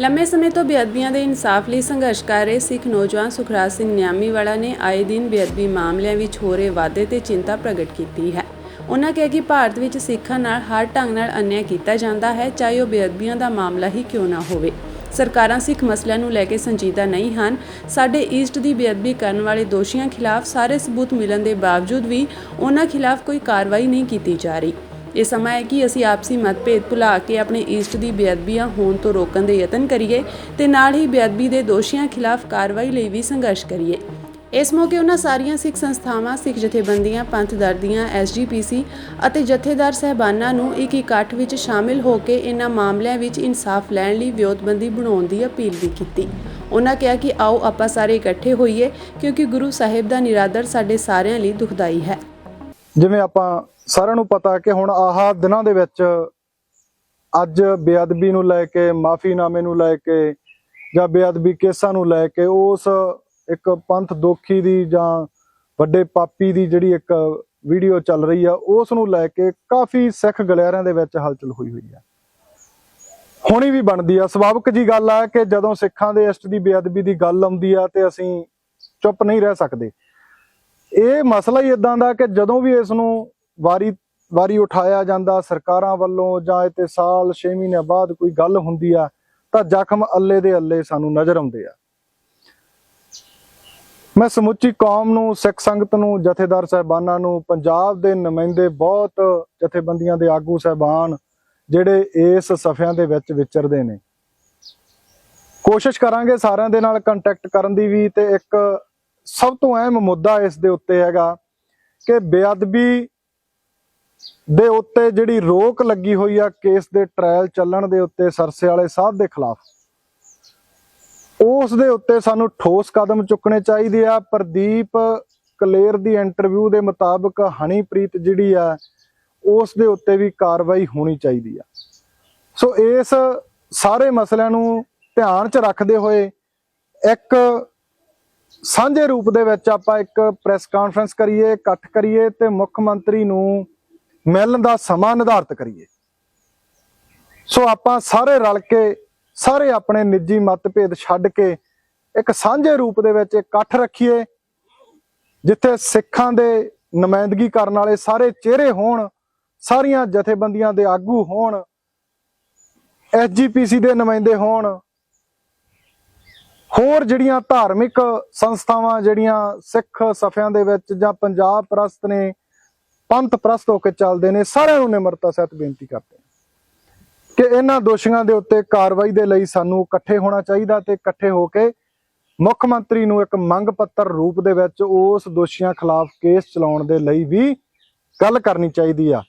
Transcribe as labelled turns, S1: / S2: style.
S1: ਲੰਮੇ ਸਮੇਂ ਤੋਂ ਬੇਅਦਬੀਆਂ ਦੇ ਇਨਸਾਫ ਲਈ ਸੰਘਰਸ਼ ਕਰ ਰਹੇ ਸਿੱਖ ਨੌਜਵਾਨ ਸੁਖਰਾਜ ਸਿੰਘ ਨਿਆਮੀਵਾਲਾ ਨੇ ਆਏ ਦਿਨ ਬੇਅਦਬੀ ਮਾਮਲਿਆਂ ਵਿੱਚ ਹੋ ਰਹੇ ਵਾਧੇ ਤੇ ਚਿੰਤਾ ਪ੍ਰਗਟ ਕੀਤੀ ਹੈ। ਉਹਨਾਂ ਕਿਹਾ ਕਿ ਭਾਰਤ ਵਿੱਚ ਸਿੱਖਾਂ ਨਾਲ ਹਰ ਢੰਗ ਨਾਲ ਅਨਿਆਂ ਕੀਤਾ ਜਾਂਦਾ ਹੈ, ਚਾਹੇ ਉਹ ਬੇਅਦਬੀਆਂ ਦਾ ਮਾਮਲਾ ਹੀ ਕਿਉਂ ਨਾ ਹੋਵੇ। ਸਰਕਾਰਾਂ ਸਿੱਖ ਮਸਲਿਆਂ ਨੂੰ ਲੈ ਕੇ ਸੰਜੀਦਾ ਨਹੀਂ ਹਨ। ਸਾਡੇ ਈਸਟ ਦੀ ਬੇਅਦਬੀ ਕਰਨ ਵਾਲੇ ਦੋਸ਼ੀਆਂ ਖਿਲਾਫ ਸਾਰੇ ਸਬੂਤ ਮਿਲਣ ਦੇ ਬਾਵਜੂਦ ਵੀ ਉਹਨਾਂ ਖਿਲਾਫ ਕੋਈ ਕਾਰਵਾਈ ਨਹੀਂ ਕੀਤੀ ਜਾ ਰਹੀ। ਇਹ ਸਮਾਂ ਹੈ ਕਿ ਅਸੀਂ ਆਪਸੀ ਮਤਭੇਦ ਭੁਲਾ ਕੇ ਆਪਣੇ ਈਸਟ ਦੀ ਬੇਅਦਬੀਆਂ ਹੋਣ ਤੋਂ ਰੋਕਣ ਦੇ ਯਤਨ ਕਰੀਏ ਤੇ ਨਾਲ ਹੀ ਬੇਅਦਬੀ ਦੇ ਦੋਸ਼ੀਆਂ ਖਿਲਾਫ ਕਾਰਵਾਈ ਲਈ ਵੀ ਸੰਘਰਸ਼ ਕਰੀਏ। ਇਸ ਮੌਕੇ ਉਹਨਾਂ ਸਾਰੀਆਂ ਸਿੱਖ ਸੰਸਥਾਵਾਂ, ਸਿੱਖ ਜਥੇਬੰਦੀਆਂ, ਪੰਥ ਦਰਦੀਆਂ ਐਸਜੀਪੀਸੀ ਅਤੇ ਜਥੇਦਾਰ ਸਹਿਬਾਨਾਂ ਨੂੰ ਇੱਕ ਇਕੱਠ ਵਿੱਚ ਸ਼ਾਮਿਲ ਹੋ ਕੇ ਇਹਨਾਂ ਮਾਮਲਿਆਂ ਵਿੱਚ ਇਨਸਾਫ ਲੈਣ ਲਈ ਵਿਉਂਤਬੰਦੀ ਬਣਾਉਣ ਦੀ ਅਪੀਲ ਵੀ ਕੀਤੀ। ਉਹਨਾਂ ਕਿਹਾ ਕਿ ਆਓ ਆਪਾਂ ਸਾਰੇ ਇਕੱਠੇ ਹੋਈਏ ਕਿਉਂਕਿ ਗੁਰੂ ਸਾਹਿਬ ਦਾ ਨਿਰਾਦਰ ਸਾਡੇ ਸਾਰਿਆਂ ਲਈ ਦੁਖਦਾਈ ਹੈ।
S2: ਜਿਵੇਂ ਆਪਾਂ ਸਾਰਿਆਂ ਨੂੰ ਪਤਾ ਕਿ ਹੁਣ ਆਹ ਦਿਨਾਂ ਦੇ ਵਿੱਚ ਅੱਜ ਬੇਅਦਬੀ ਨੂੰ ਲੈ ਕੇ, ਮਾਫੀਨਾਮੇ ਨੂੰ ਲੈ ਕੇ ਜਾਂ ਬੇਅਦਬੀ ਕੇਸਾਂ ਨੂੰ ਲੈ ਕੇ ਉਸ ਇੱਕ ਪੰਥ ਦੋਖੀ ਦੀ ਜਾਂ ਵੱਡੇ ਪਾਪੀ ਦੀ ਜਿਹੜੀ ਇੱਕ ਵੀਡੀਓ ਚੱਲ ਰਹੀ ਆ, ਉਸ ਨੂੰ ਲੈ ਕੇ ਕਾਫੀ ਸਿੱਖ ਗਲਿਆਰਿਆਂ ਦੇ ਵਿੱਚ ਹਲਚਲ ਹੋਈ ਹੋਈ ਆ। ਹੋਣੀ ਵੀ ਬਣਦੀ ਆ। ਸੁਭਾਵਿਕ ਜੀ ਗੱਲ ਆ ਕਿ ਜਦੋਂ ਸਿੱਖਾਂ ਦੇ ਇਸ਼ਟ ਦੀ ਬੇਅਦਬੀ ਦੀ ਗੱਲ ਆਉਂਦੀ ਆ ਤੇ ਅਸੀਂ ਚੁੱਪ ਨਹੀਂ ਰਹਿ ਸਕਦੇ। ਇਹ ਮਸਲਾ ਹੀ ਇਦਾਂ ਦਾ ਕਿ ਜਦੋਂ ਵੀ ਇਸ ਨੂੰ ਵਾਰੀ ਵਾਰੀ ਉਠਾਇਆ ਜਾਂਦਾ ਸਰਕਾਰਾਂ ਵੱਲੋਂ ਜਾਂ ਇਤੇ ਸਾਲ 6 ਮਹੀਨੇ ਬਾਅਦ ਕੋਈ ਗੱਲ ਹੁੰਦੀ ਆ, ਤਾਂ ਜ਼ਖਮ ਅੱਲੇ ਦੇ ਅੱਲੇ ਸਾਨੂੰ ਨਜ਼ਰ ਆਉਂਦੇ ਆ। ਮੈਂ ਸਮੁੱਚੀ ਕੌਮ ਨੂੰ, ਸਿੱਖ ਸੰਗਤ ਨੂੰ, ਜਥੇਦਾਰ ਸਾਹਿਬਾਨਾਂ ਨੂੰ, ਪੰਜਾਬ ਦੇ ਨੁਮਾਇੰਦੇ ਬਹੁਤ ਜਥੇਬੰਦੀਆਂ ਦੇ ਆਗੂ ਸਾਹਿਬਾਨ ਜਿਹੜੇ ਇਸ ਸਫ਼ਿਆਂ ਦੇ ਵਿੱਚ ਵਿਚਰਦੇ ਨੇ। ਕੋਸ਼ਿਸ਼ ਕਰਾਂਗੇ ਸਾਰਿਆਂ ਦੇ ਨਾਲ ਕੰਟੈਕਟ ਕਰਨ ਦੀ ਵੀ ਤੇ ਇੱਕ ਸਭ ਤੋਂ ਅਹਿਮ ਮੁੱਦਾ ਇਸ ਦੇ ਉੱਤੇ ਹੈਗਾ ਕਿ ਬੇਅਦਬੀ ਦੇ ਉੱਤੇ ਜਿਹੜੀ ਰੋਕ ਲੱਗੀ ਹੋਈ ਆ ਕੇਸ ਦੇ ਟ੍ਰਾਇਲ ਚੱਲਣ ਦੇ ਉੱਤੇ ਸਰਸੇ ਵਾਲੇ ਸਾਹਿਬ ਦੇ ਖਿਲਾਫ, ਉਸ ਦੇ ਉੱਤੇ ਸਾਨੂੰ ਠੋਸ ਕਦਮ ਚੁੱਕਣੇ ਚਾਹੀਦੇ ਆ। ਪ੍ਰਦੀਪ ਕਲੇਰ ਦੀ ਇੰਟਰਵਿਊ ਦੇ ਮੁਤਾਬਕ ਹਨੀਪ੍ਰੀਤ ਜਿਹੜੀ ਆ, ਉਸ ਦੇ ਉੱਤੇ ਵੀ ਕਾਰਵਾਈ ਹੋਣੀ ਚਾਹੀਦੀ ਆ। ਸੋ ਇਸ ਸਾਰੇ ਮਸਲਿਆਂ ਨੂੰ ਧਿਆਨ 'ਚ ਰੱਖਦੇ ਹੋਏ ਇੱਕ ਸਾਂਝੇ ਰੂਪ ਦੇ ਵਿੱਚ ਆਪਾਂ ਇੱਕ ਪ੍ਰੈਸ ਕਾਨਫਰੰਸ ਕਰੀਏ, ਇਕੱਠ ਕਰੀਏ ਤੇ ਮੁੱਖ ਮੰਤਰੀ ਨੂੰ ਮਿਲਣ ਦਾ ਸਮਾਂ ਨਿਰਧਾਰਤ ਕਰੀਏ। ਸੋ ਆਪਾਂ ਸਾਰੇ ਰਲ ਕੇ, ਸਾਰੇ ਆਪਣੇ ਨਿੱਜੀ ਮਤਭੇਦ ਛੱਡ ਕੇ ਇੱਕ ਸਾਂਝੇ ਰੂਪ ਦੇ ਵਿੱਚ ਇਕੱਠ ਰੱਖੀਏ, ਜਿੱਥੇ ਸਿੱਖਾਂ ਦੇ ਨੁਮਾਇੰਦਗੀ ਕਰਨ ਵਾਲੇ ਸਾਰੇ ਚਿਹਰੇ ਹੋਣ, ਸਾਰੀਆਂ ਜਥੇਬੰਦੀਆਂ ਦੇ ਆਗੂ ਹੋਣ ਐਸਜੀਪੀਸੀ ਦੇ ਨੁਮਾਇੰਦੇ ਹੋਣ ਹੋਰ ਜਿਹੜੀਆਂ ਧਾਰਮਿਕ ਸੰਸਥਾਵਾਂ, ਜਿਹੜੀਆਂ ਸਿੱਖ ਸਫਿਆਂ ਦੇ ਵਿੱਚ ਜਾਂ ਪੰਜਾਬ ਪ੍ਰਸਤ ਨੇ, ਪੰਥ ਪ੍ਰਸਤ ਹੋ ਕੇ ਚੱਲਦੇ ਨੇ, ਸਾਰਿਆਂ ਨੂੰ ਨਿਮਰਤਾ ਸਹਿਤ ਬੇਨਤੀ ਕਰਦੇ ਕਿ ਇਹਨਾਂ ਦੋਸ਼ੀਆਂ ਦੇ ਉੱਤੇ ਕਾਰਵਾਈ ਦੇ ਲਈ ਸਾਨੂੰ ਇਕੱਠੇ ਹੋਣਾ ਚਾਹੀਦਾ ਤੇ ਇਕੱਠੇ ਹੋ ਕੇ ਮੁੱਖ ਮੰਤਰੀ ਨੂੰ ਇੱਕ ਮੰਗ ਪੱਤਰ ਰੂਪ ਦੇ ਵਿੱਚ ਉਸ ਦੋਸ਼ੀਆਂ ਖਿਲਾਫ ਕੇਸ ਚਲਾਉਣ ਦੇ ਲਈ ਵੀ ਗੱਲ ਕਰਨੀ ਚਾਹੀਦੀ ਆ।